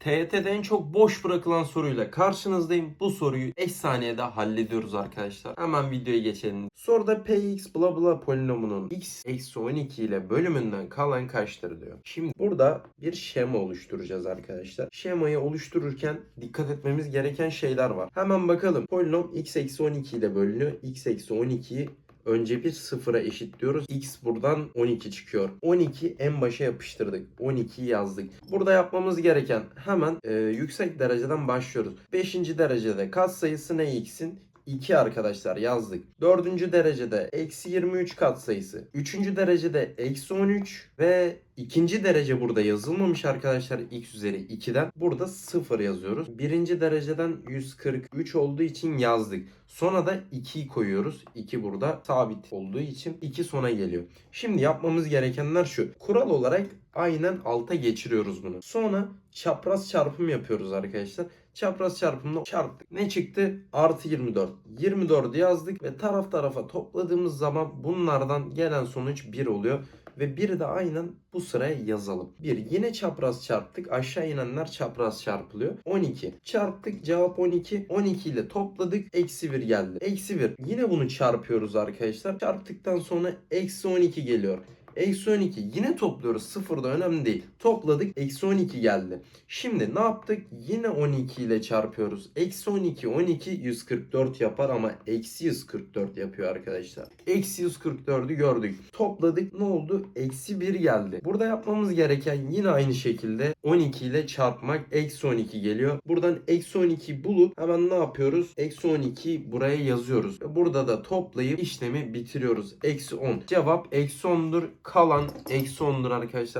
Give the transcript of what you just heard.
TYT'de en çok boş bırakılan soruyla karşınızdayım. Bu soruyu 5 saniyede hallediyoruz arkadaşlar. Hemen videoya geçelim. Soruda px bla bla polinomunun x eksi 12 ile bölümünden kalan kaçtır diyor. Şimdi burada bir şema oluşturacağız arkadaşlar. Şemayı oluştururken dikkat etmemiz gereken şeyler var. Hemen bakalım. Polinom x eksi 12 ile bölünüyor. x eksi 12'yi Önce bir sıfıra eşitliyoruz. X buradan 12 çıkıyor. 12 en başa yapıştırdık. 12'yi yazdık. Burada yapmamız gereken hemen e, yüksek dereceden başlıyoruz. 5. derecede katsayısı ne x'in? 2 arkadaşlar yazdık. 4. derecede eksi 23 katsayısı. 3. derecede eksi 13 ve ikinci derece burada yazılmamış arkadaşlar x üzeri 2'den. Burada 0 yazıyoruz. Birinci dereceden 143 olduğu için yazdık. Sonra da 2'yi koyuyoruz. 2 burada sabit olduğu için 2 sona geliyor. Şimdi yapmamız gerekenler şu. Kural olarak aynen alta geçiriyoruz bunu. Sonra çapraz çarpım yapıyoruz arkadaşlar. Çapraz çarpımla çarptık. Ne çıktı? Artı 24. 24'ü yazdık ve taraf tarafa topladığımız zaman bunlardan gelen sonuç 1 oluyor. Ve bir de aynen bu sıraya yazalım. 1. Yine çapraz çarptık. Aşağı inenler çapraz çarpılıyor. 12. Çarptık. Cevap 12. 12 ile topladık. Eksi 1 geldi. Eksi 1. Yine bunu çarpıyoruz arkadaşlar. Çarptıktan sonra eksi 12 geliyor. Eksi 12 yine topluyoruz. Sıfır da önemli değil. Topladık. Eksi 12 geldi. Şimdi ne yaptık? Yine 12 ile çarpıyoruz. Eksi 12 12 144 yapar ama eksi 144 yapıyor arkadaşlar. Eksi 144'ü gördük. Topladık. Ne oldu? Eksi 1 geldi. Burada yapmamız gereken yine aynı şekilde 12 ile çarpmak. Eksi 12 geliyor. Buradan eksi 12 bulup hemen ne yapıyoruz? Eksi 12 buraya yazıyoruz. Burada da toplayıp işlemi bitiriyoruz. Eksi 10. Cevap eksi 10'dur. Kalan eksi 10'dur arkadaşlar.